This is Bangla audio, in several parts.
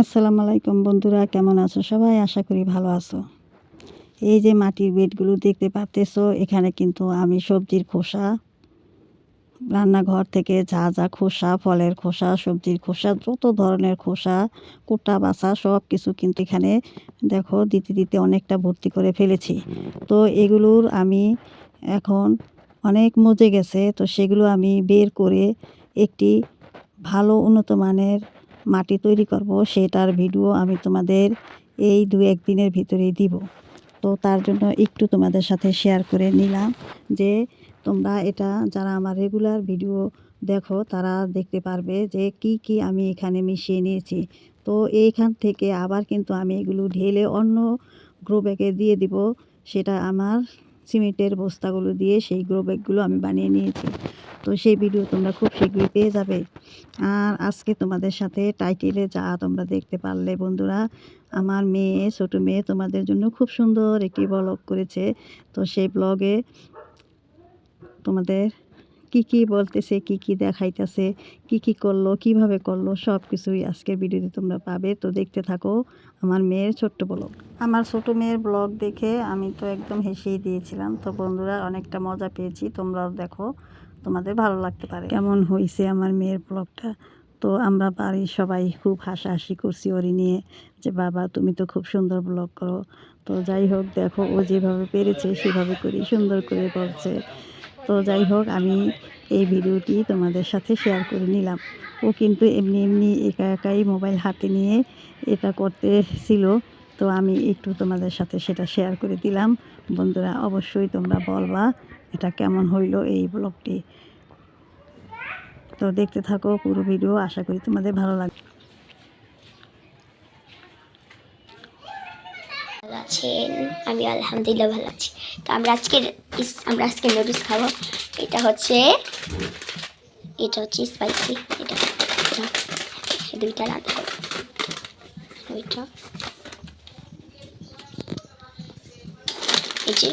আসসালামু আলাইকুম বন্ধুরা, কেমন আছো সবাই? আশা করি ভালো আছো। এই যে মাটির বেডগুলো দেখতে পাচ্তেছো এখানে কিন্তু আমি সবজির খোসা, রান্নাঘর থেকে যা যা খোসা, ফলের খোসা, সবজির খোসা, যত ধরনের খোসা, কোটা বাসা সব কিছু কিন্তু এখানে দেখো, দিতে দিতে অনেকটা ভর্তি করে ফেলেছি। তো এগুলোর আমি এখন অনেক মজে গেছে, তো সেগুলো আমি বের করে একটি ভালো উন্নত মানের মাটি তৈরি করব, সেটার ভিডিও আমি তোমাদের এই দু একদিনের ভিতরেই দিব। তো তার জন্য একটু তোমাদের সাথে শেয়ার করে নিলাম যে তোমরা এটা যারা আমার রেগুলার ভিডিও দেখো, তারা দেখতে পারবে যে কি কি আমি এখানে মিশিয়ে নিয়েছি। তো এইখান থেকে আবার কিন্তু আমি এগুলো ঢেলে অন্য গ্রো ব্যাগে দিয়ে দিব। সেটা আমার সিমেন্টের বস্তাগুলো দিয়ে সেই গ্রো ব্যাগগুলো আমি বানিয়ে নিয়েছি। তো সেই ভিডিও তোমরা খুব শীঘ্রই পেয়ে যাবে। আর আজকে তোমাদের সাথে টাইটেলে যা তোমরা দেখতে পারলে বন্ধুরা, আমার মেয়ে, ছোটো মেয়ে তোমাদের জন্য খুব সুন্দর একটি ব্লগ করেছে। তো সেই ব্লগে তোমাদের কি কি বলতেছে, কি কি দেখাইতেছে, কি কি করল, কীভাবে করল সব কিছুই আজকের ভিডিওতে তোমরা পাবে। তো দেখতে থাকো আমার মেয়ের ছোট্ট ব্লগ আমার ছোট মেয়ের ব্লগ দেখে আমি তো একদম হেসেই দিয়েছিলাম। তো বন্ধুরা, অনেকটা মজা পেয়েছি। তোমরাও দেখো। তোমাদের ভালো লাগতে পারে। কেমন হয়েছে আমার মেয়ের ব্লগটা? তো আমরা বাড়ির সবাই খুব হাসাহাসি করছি ওরি নিয়ে যে, বাবা, তুমি তো খুব সুন্দর ব্লগ করো। তো যাই হোক, দেখো, ও যেভাবে পেরেছে সেভাবে করি সুন্দর করে বলছে। তো যাই হোক, আমি এই ভিডিওটি তোমাদের সাথে শেয়ার করে নিলাম। ও কিন্তু এমনি এমনি একা একাই মোবাইল হাতে নিয়ে এটা করতে ছিল তো আমি একটু তোমাদের সাথে সেটা শেয়ার করে দিলাম। বন্ধুরা, অবশ্যই তোমরা বলবা এটা কেমন হইল এই ব্লগটি তো দেখতে থাকো পুরো ভিডিও, আশা করি তোমাদের ভালো লাগবে। আছেন? আমি আলহামদুলিল্লাহ ভালো আছি। তো আমরা আজকে আমরা আজকে নুডলস খাব। এটা হচ্ছে এটা হচ্ছে স্পাইসি এটা দুইটা রান্না করব ওইটা এই যে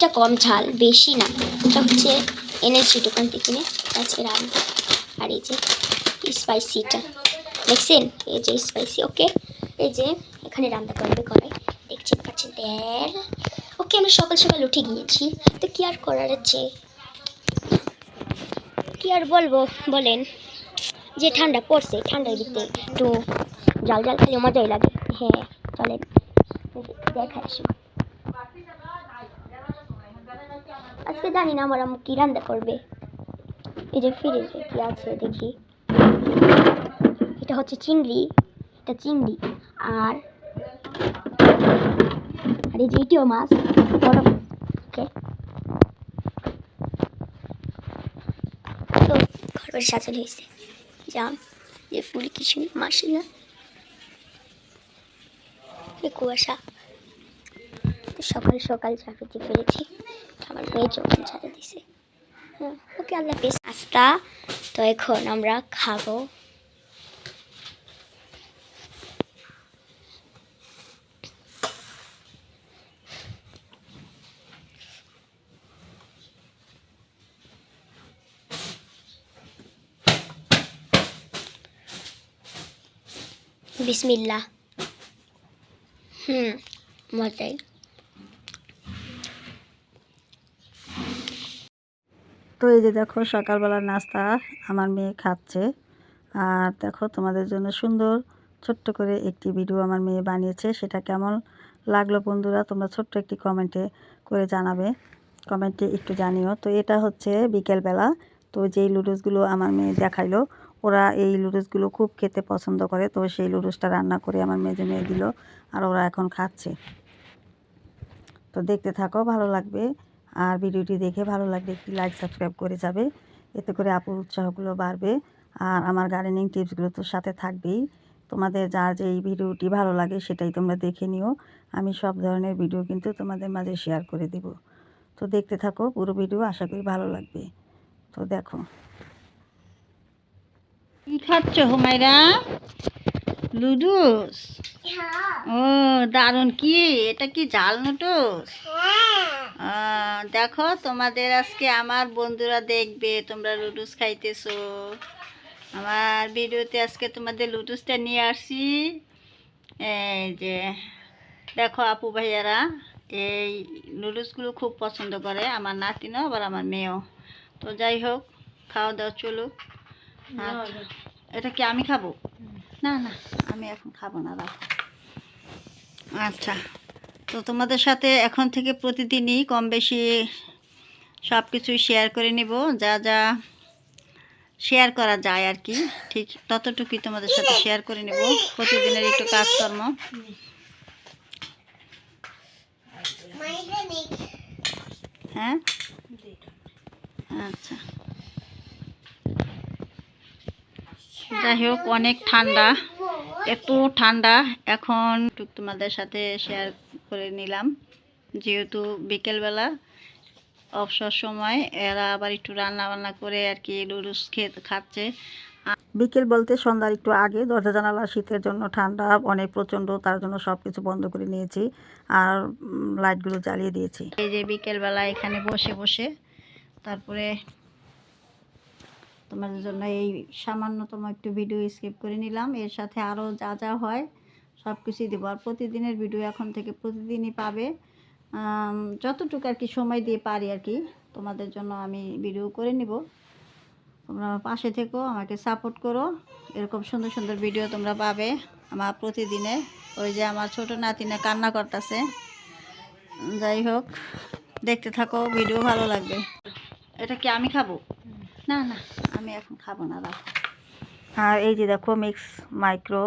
এটা কম ঝাল, বেশি না। এটা হচ্ছে এনেছি দোকান থেকে কিনে আজকে রান্না আর এই যে স্পাইসিটা দেখছেন? এই যে স্পাইসি ওকে এই যে এখানে রান্না করবে কড়াই। দেখছেন, পাচ্ছেন তেল। ওকে আমি সকাল সকাল উঠে গিয়েছি। তো কি আর করার আছে? কি আর বলব? বলেন। যে ঠান্ডা পড়ছে, ঠান্ডার ভিতরে একটু জাল জাল খালি মজাই লাগে। হ্যাঁ চলেন। দেখা আসি আজকে জানি না, আমার আম্মু কি রান্না করবে। এই যে ফ্রিজে কি আছে, দেখি। এটা হচ্ছে চিংড়ি, এটা চিংড়ি। আর আর এই যে এটিও মাছ বড় ওকে তো ঘরের সাজানো হয়েছে। যান যে ফুল কিছু মাসি না কুয়াশা। সকাল সকাল দিয়ে ফেলেছি আমার মেয়ে হ্যাঁ ওকে আল্লাহ নাস্তা তো এখন আমরা খাব বিসমিল্লা হুম মজাই তো এই যে দেখো সকালবেলার নাস্তা আমার মেয়ে খাচ্ছে। আর দেখো তোমাদের জন্য সুন্দর ছোট্ট করে একটি ভিডিও আমার মেয়ে বানিয়েছে। সেটা কেমন লাগল বন্ধুরা? তোমরা ছোট্ট একটি কমেন্টে করে জানাবে। কমেন্টে একটু জানিও। তো এটা হচ্ছে বিকেলবেলা। তো যেই লুডুসগুলো আমার মেয়ে দেখাইলো, ওরা এই লুডুসগুলো খুব খেতে পছন্দ করে। তো সেই লুডুসটা রান্না করে আমার মেয়ে মেয়ে দিল, আর ওরা এখন খাচ্ছে। তো দেখতে থাকো, ভালো লাগবে। আর ভিডিওটি দেখে ভালো লাগলে একটি লাইক সাবস্ক্রাইব করে যাবে। এতে করে আপুর উৎসাহগুলো বাড়বে। আর আমার গার্ডেনিং টিপসগুলো তো সাথে থাকবেই। তোমাদের যার যে এই ভিডিওটি ভালো লাগে সেটাই তোমরা দেখে নিও। আমি সব ধরনের ভিডিও কিন্তু তোমাদের মাঝে শেয়ার করে দেব। তো দেখতে থাকো পুরো ভিডিও আশা করি ভালো লাগবে। তো দেখো। কি খাচ্ছ হুমায়রা? লুডুস ও দারুণ কি? এটা কি জাল নুডলস? আহ, দেখো তোমাদের আজকে আমার বন্ধুরা দেখবে তোমরা লুডুস খাইতেছো। আমার ভিডিওতে আজকে তোমাদের লুডুসটা নিয়ে আসছি। এই যে দেখো আপু ভাইয়ারা এই লুডুসগুলো খুব পছন্দ করে আমার নাতিনও আবার আমার মেয়েও। তো যাই হোক খাওয়া দাওয়া চলুক। এটা কি আমি খাব? না না আমি এখন খাব না রাখো। আচ্ছা। তো তোমাদের সাথে এখন থেকে প্রতিদিনই কম বেশি সব কিছুই শেয়ার করে নিব। যা যা শেয়ার করা যায় আর কি, ঠিক ততটুকুই তোমাদের সাথে শেয়ার করে নেব। প্রতিদিনের একটু কাজকর্ম। হ্যাঁ? আচ্ছা। যাই হোক, অনেক ঠান্ডা এত ঠান্ডা। এখন তোমাদের সাথে শেয়ার করে নিলাম। যেহেতু বিকেলবেলা অবসর সময় এরা আবার একটু রান্না বান্না করে আর কি লুডুস খেয়ে খাচ্ছে। বিকেল বলতে সন্ধ্যার একটু আগে দরজা জানালা শীতের জন্য ঠান্ডা অনেক প্রচণ্ড তার জন্য সব কিছু বন্ধ করে নিয়েছি আর লাইটগুলো জ্বালিয়ে দিয়েছি। এই যে বিকেলবেলা এখানে বসে বসে তারপরে তোমাদের জন্য এই সামান্যতম একটু ভিডিও স্কিপ করে নিলাম। এর সাথে আরও যা যা হয় সব কিছুই দেবো। আর প্রতিদিনের ভিডিও এখন থেকে প্রতিদিনই পাবে। যতটুকু আর কি সময় দিয়ে পারি আর কি, তোমাদের জন্য আমি ভিডিও করে নিব। তোমরা পাশে থেকো, আমাকে সাপোর্ট করো। এরকম সুন্দর সুন্দর ভিডিও তোমরা পাবে আমার প্রতিদিনে। ওই যে আমার ছোট নাতিনে কান্না করতেছে। যাই হোক, দেখতে থাকো ভিডিও ভালো লাগবে। এটা কি আমি খাব? না না, আমি এখন খাব না, রাখো। আর এই যে দেখো মিক্স মাইক্রো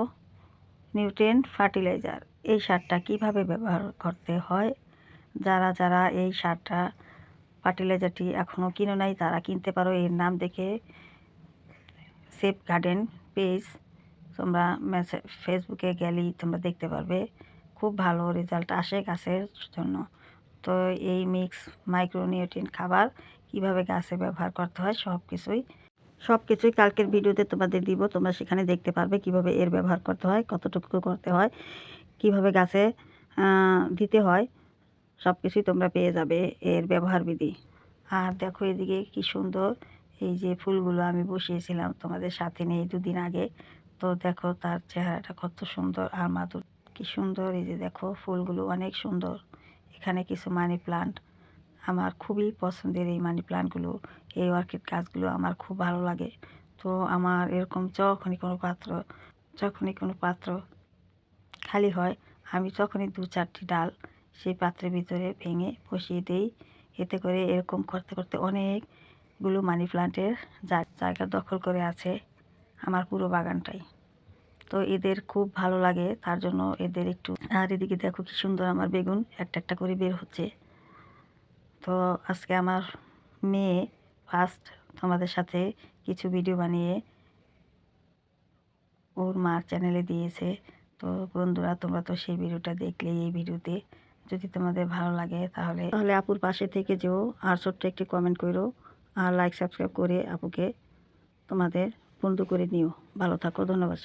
নিউট্রিয়েন্ট ফার্টিলাইজার। এই সারটা কীভাবে ব্যবহার করতে হয়? যারা যারা এই সারটা ফার্টিলাইজারটি এখনও কিনে নাই, তারা কিনতে পারো। এর নাম দেখে সেফ গার্ডেন পেজ তোমরা ফেসবুকে গেলেই তোমরা দেখতে পারবে। খুব ভালো রেজাল্ট আসে গাছের জন্য। তো এই মিক্স মাইক্রোনিউট্রিয়েন্ট খাবার কীভাবে গাছে ব্যবহার করতে হয় সব কিছুই সব কিছুই কালকের ভিডিওতে তোমাদের দিব। তোমরা সেখানে দেখতে পারবে কীভাবে এর ব্যবহার করতে হয়, কতটুকু করতে হয়, কীভাবে গাছে দিতে হয় সব কিছুই তোমরা পেয়ে যাবে এর ব্যবহার বিধি। আর দেখো এদিকে কি সুন্দর, এই যে ফুলগুলো আমি বসিয়েছিলাম তোমাদের সাথে নেই দুদিন আগে। তো দেখো তার চেহারাটা কত সুন্দর আর মাদুর। কি সুন্দর, এই যে দেখো ফুলগুলো অনেক সুন্দর। এখানে কিছু মানি প্লান্ট। আমার খুবই পছন্দের এই মানি প্লান্টগুলো। এই অর্কিড গাছগুলো আমার খুব ভালো লাগে। তো আমার এরকম যখনই কোনো পাত্র, যখনই কোনো পাত্র খালি হয়, আমি তখনই দু চারটি ডাল সেই পাত্রের ভিতরে ভেঙে বসিয়ে দিই। এতে করে এরকম করতে করতে অনেকগুলো মানি প্লান্টের জায়গা দখল করে আছে আমার পুরো বাগানটাই। তো এদের খুব ভালো লাগে, তার জন্য এদের একটু, আর এদিকে দেখো কি সুন্দর আমার বেগুন একটা একটা করে বের হচ্ছে। তো আজকে আমার মেয়ে ফার্স্ট তোমাদের সাথে কিছু ভিডিও বানিয়ে ওর মার চ্যানেলে দিয়েছে। তো বন্ধুরা, তোমরা তো সেই ভিডিওটা দেখলে এই ভিডিওতে যদি তোমাদের ভালো লাগে তাহলে তাহলে আপুর পাশে থেকে যেও, আর ছোট্ট একটি কমেন্ট করো আর লাইক সাবস্ক্রাইব করে আপুকে তোমাদের বন্ধু করে নিও। ভালো থাকো, ধন্যবাদ